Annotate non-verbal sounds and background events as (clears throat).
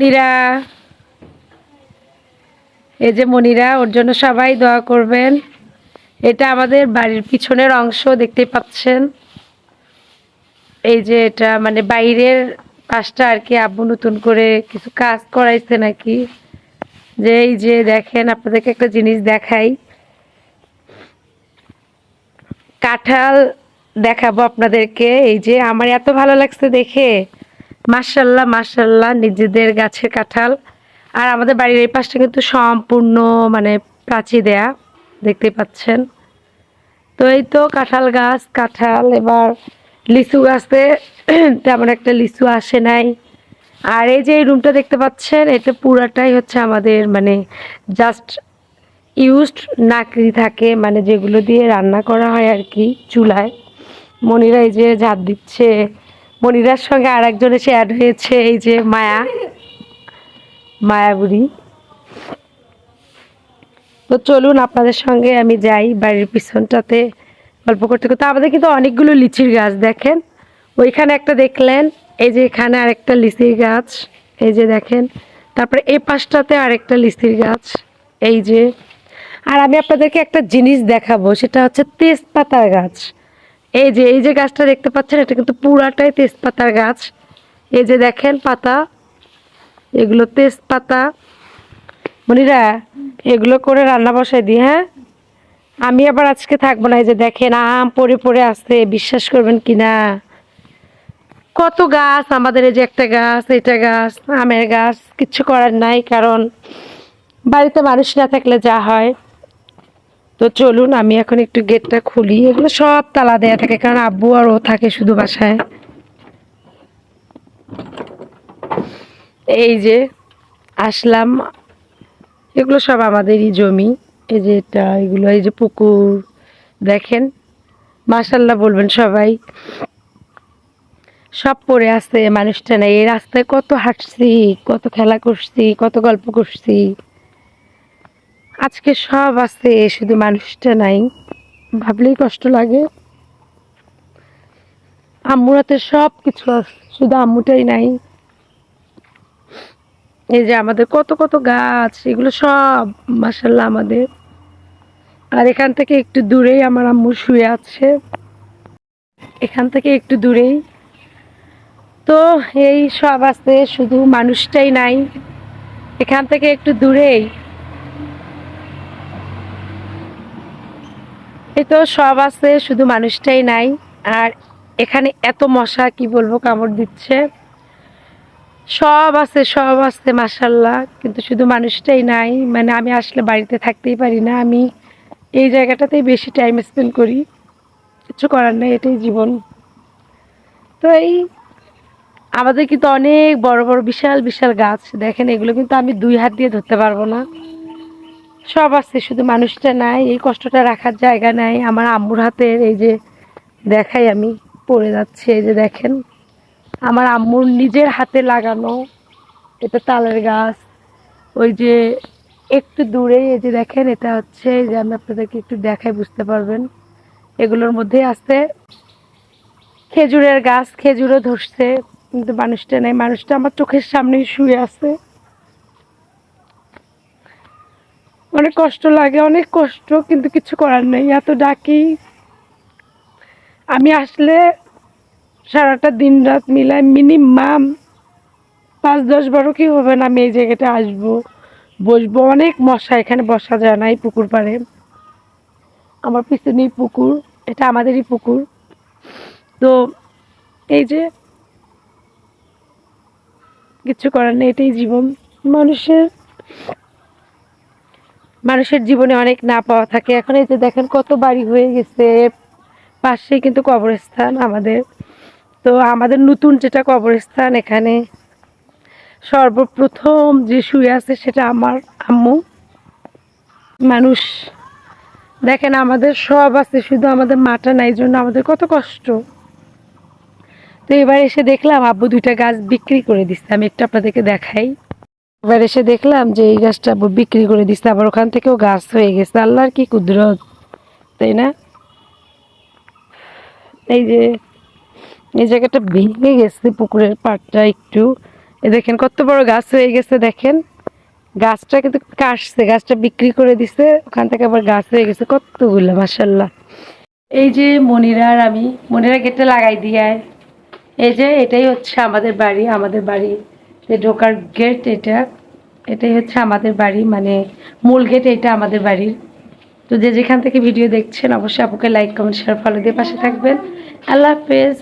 মনিরা। এই যে মনিরা, ওর জন্য সবাই দোয়া করবেন। এটা আমাদের বাড়ির পিছনের অংশ দেখতে পাচ্ছেন। এই যে এটা মানে বাইরের পাশটা আর কি আব্বু নতুন করে কিছু কাজ করাইছে নাকি। যে এই যে দেখেন, আপনাদেরকে একটা জিনিস দেখাই। কাঁঠাল দেখাবো আপনাদেরকে। এই যে আমার এত ভালো লাগছে দেখে। মার্শাল্লাহ মার্শাল্লাহ নিজেদের গাছের কাঁঠাল। আর আমাদের বাড়ির এই পাশটা কিন্তু সম্পূর্ণ মানে প্রাচী দেয়া, দেখতে পাচ্ছেন। তো এই তো কাঁঠাল গাছ, কাঁঠাল, এবার লিচু গাছে (clears throat) তেমন একটা লিচু আসে নাই। আর এই যে এই রুমটা দেখতে পাচ্ছেন এটা পুরাটাই হচ্ছে আমাদের মানে জাস্ট ইউজড নাকড়ি থাকে মানে যেগুলো দিয়ে রান্না করা হয় আর কি, চুলায়। মনিরা এই যে ঝাঁপ দিচ্ছে মনিরার সঙ্গে আর একজন এসে অ্যাড হয়েছে, এই যে মায়া। মায়াবুড়ি। তো চলুন আপনাদের সঙ্গে আমি যাই বাড়ির পিছনটাতে গল্প করতে করতে। আমাদের কিন্তু অনেকগুলো লিচির গাছ দেখেন। ওইখানে একটা দেখলেন, এই যে এখানে আরেকটা লিচির গাছ, এই যে দেখেন। তারপরে এই পাশটাতে আরেকটা লিচির গাছ, এই যে। আর আমি আপনাদেরকে একটা জিনিস দেখাবো, সেটা হচ্ছে তেজপাতার গাছ। এই যে এই যে গাছটা দেখতে পাচ্ছেন, এটা কিন্তু পুরাটাই তেজপাতার গাছ। এই যে দেখেন পাতা, এগুলো তেজপাতা। মনিরা, এগুলো করে রান্না বসাই দিই হ্যাঁ? আমি আবার আজকে থাকব না, এই যে দেখেন আম পড়ে পড়ে আছে, বিশ্বাস করবেন কি না? কত গাছ, আমাদের এই যে একটা গাছ এটা গাছ, আমের গাছ, কিচ্ছু করার নাই, কারণ বাড়িতে মানুষ না থাকলে যা হয়। তো চলুন, আমি এখন একটু গেটটা খুলি। এগুলো সব তালা দেয়া থাকে, কারণ আব্বু আর ও থাকে শুধু বাসায়। এই যে আসলাম, এগুলো সব আমাদেরই জমি। এই যে এটা, এগুলো, এই যে পুকুর, দেখেন। মাশাল্লাহ বলবেন সবাই। সব পড়ে আছে, মানুষটা নেই। এই রাস্তায় কত হাঁটছি, কত খেলা করছি, কত গল্প করছি। আজকে সব আছে, শুধু মানুষটা নাই। ভাবলেই কষ্ট লাগে। আম্মুরাতে সব কিছু শুধু আম্মুটাই নাই। এই যে আমাদের কত কত গাছ, এগুলো সব মাসাল্লাহ আমাদের। আর এখান থেকে একটু দূরেই আমার আম্মু শুয়ে আছে। এখান থেকে একটু দূরেই। তো এই সব আছে, শুধু মানুষটাই নাই। এখান থেকে একটু দূরেই। এই তো সব আছে, শুধু মানুষটাই নাই। আর এখানে এত মশা, কি বলব, কামড় দিচ্ছে। সব আছে সব আছে মাসাল্লাহ কিন্তু শুধু মানুষটাই নাই। মানে আমি আসলে বাড়িতে থাকতেই পারি না। আমি এই জায়গাটাতেই বেশি টাইম স্পেন্ড করি। কিছু করার নেই, এটাই জীবন। তো এই আমাদের কিন্তু অনেক বড় বড়, বিশাল বিশাল গাছ। দেখেন, এগুলো কিন্তু আমি দুই হাত দিয়ে ধরতে পারব না। সব আছে, শুধু মানুষটা নাই, এই কষ্টটা রাখার জায়গা নাই। আমার আম্মুর হাতের এই যে দেখাই আমি, পড়ে যাচ্ছে, এই যে দেখেন। আমার আম্মুর নিজের হাতে লাগানো, এটা তালের গাছ। ওই যে একটু দূরে এই যে দেখেন, এটা হচ্ছে, এই যে আমি আপনাদেরকে একটু দেখাই, বুঝতে পারবেন। এগুলোর মধ্যে আছে খেজুরের গাছ, খেজুরও ধরছে, কিন্তু মানুষটা নেই। মানুষটা আমার চোখের সামনেই শুয়ে আছে। অনেক কষ্ট লাগে, অনেক কষ্ট, কিন্তু কিছু করার নেই। এত ডাকি। আমি আসলে সারাটা দিন রাত মিলায় মিনিমাম পাঁচ দশ বারো কি হবে না আমি এই জায়গাটা আসব, বসবো। অনেক মশা এখানে বসা যায় না এই পুকুর পাড়ে। আমার পিছনেই পুকুর, এটা আমাদেরই পুকুর। তো এই যে কিছু করার নেই, এটাই জীবন। মানুষের মানুষের জীবনে অনেক না পাওয়া থাকে। এখন এই যে দেখেন কত বাড়ি হয়ে গেছে। পাশেই কিন্তু কবরস্থান আমাদের। তো আমাদের নতুন যেটা কবরস্থান এখানে, সর্বপ্রথম যে শুয়ে আছে সেটা আমার আম্মু। মানুষ, দেখেন আমাদের সব আছে, শুধু আমাদের মাটা নাই জন্য আমাদের কত কষ্ট। তো এবার এসে দেখলাম আব্বু দুইটা গাছ বিক্রি করে দিচ্ছে। আমি একটু আপনাদেরকে দেখাই। এবার এসে দেখলাম যে এই গাছটা বিক্রি করে দিচ্ছে আবার ওখান থেকেও গাছ হয়ে গেছে। আল্লাহর কি কুদরত, তাই না? এই যে, এই জায়গাটা ভেঙে গেছে পুকুরের পাড়টা একটু। এ দেখেন কত বড় গাছ হয়ে গেছে, দেখেন। গাছটা কিন্তু কাটছে, গাছটা বিক্রি করে দিছে, ওখান থেকে আবার গাছ হয়ে গেছে কতগুলো মাসাল্লাহ এই যে মনিরা আর আমি, মনিরা গেটটা লাগাই দিয়ে এই যে এটাই হচ্ছে আমাদের বাড়ি আমাদের বাড়ি। যে ঢোকার গেট এটা, এটাই হচ্ছে আমাদের বাড়ি মানে মূল গেট এটা আমাদের বাড়ির। তো যে যেখান থেকে ভিডিও দেখছেন, অবশ্যই আপুকে লাইক কমেন্ট শেয়ার ফলো দিয়ে পাশে থাকবেন। আল্লাহ হাফেজ।